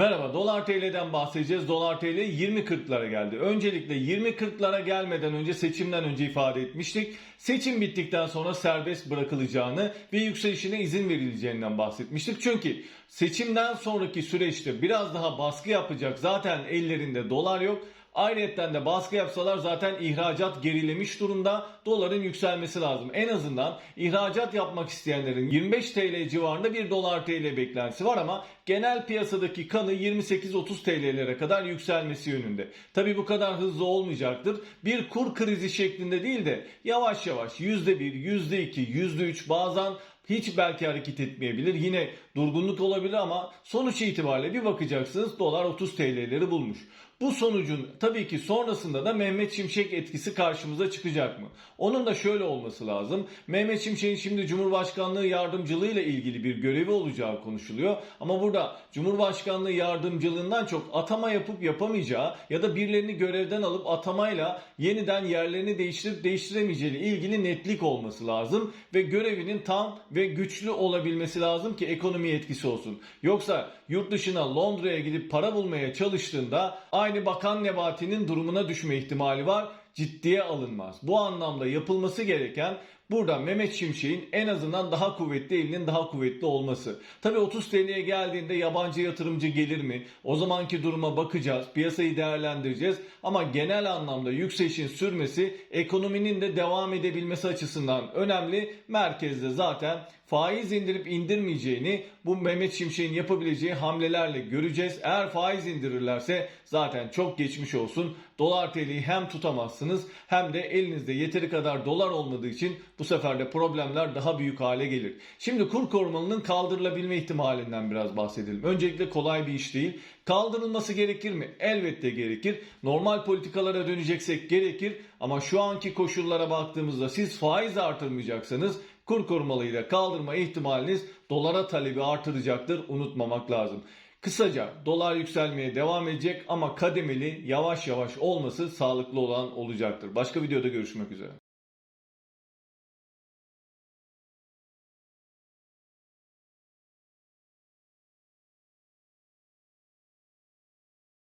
Merhaba, Dolar TL'den bahsedeceğiz. Dolar TL 20.40'lara geldi. Öncelikle 20.40'lara gelmeden önce seçimden önce ifade etmiştik. Seçim bittikten sonra serbest bırakılacağını ve yükselişine izin verileceğinden bahsetmiştik. Çünkü seçimden sonraki süreçte biraz daha baskı yapacak zaten ellerinde dolar yok. Ayrıca de baskı yapsalar zaten ihracat gerilemiş durumda. Doların yükselmesi lazım. En azından ihracat yapmak isteyenlerin 25 TL civarında bir dolar TL beklentisi var ama genel piyasadaki kanı 28-30 TL'lere kadar yükselmesi yönünde. Tabi bu kadar hızlı olmayacaktır. Bir kur krizi şeklinde değil de yavaş yavaş %1, %2, %3 bazen hiç belki hareket etmeyebilir. Yine durgunluk olabilir ama sonuç itibariyle bir bakacaksınız dolar 30 TL'leri bulmuş. Bu sonucun tabii ki sonrasında da Mehmet Şimşek etkisi karşımıza çıkacak mı? Onun da şöyle olması lazım. Mehmet Şimşek'in şimdi Cumhurbaşkanlığı yardımcılığıyla ilgili bir görevi olacağı konuşuluyor. Ama burada Cumhurbaşkanlığı yardımcılığından çok atama yapıp yapamayacağı ya da birilerini görevden alıp atamayla yeniden yerlerini değiştirip değiştiremeyeceği ile ilgili netlik olması lazım ve görevinin tam ve güçlü olabilmesi lazım ki ekonomiye etkisi olsun. Yoksa yurt dışına Londra'ya gidip para bulmaya çalıştığında aynı Bakan Nebati'nin durumuna düşme ihtimali var ciddiye alınmaz. Bu anlamda yapılması gereken burada Mehmet Şimşek'in en azından daha kuvvetli elinin daha kuvvetli olması. Tabi 30 TL'ye geldiğinde yabancı yatırımcı gelir mi? O zamanki duruma bakacağız. Piyasayı değerlendireceğiz. Ama genel anlamda yükselişin sürmesi ekonominin de devam edebilmesi açısından önemli. Merkezde zaten faiz indirip indirmeyeceğini bu Mehmet Şimşek'in yapabileceği hamlelerle göreceğiz. Eğer faiz indirirlerse zaten çok geçmiş olsun. Dolar TL'yi hem tutamazsınız hem de elinizde yeteri kadar dolar olmadığı için bu sefer de problemler daha büyük hale gelir. Şimdi kur korumalının kaldırılabilme ihtimalinden biraz bahsedelim. Öncelikle kolay bir iş değil. Kaldırılması gerekir mi? Elbette gerekir. Normal politikalara döneceksek gerekir ama şu anki koşullara baktığımızda siz faiz artırmayacaksanız kur korumalıyı da kaldırma ihtimaliniz dolara talebi artıracaktır. Unutmamak lazım. Kısaca dolar yükselmeye devam edecek ama kademeli yavaş yavaş olması sağlıklı olan olacaktır. Başka videoda görüşmek üzere.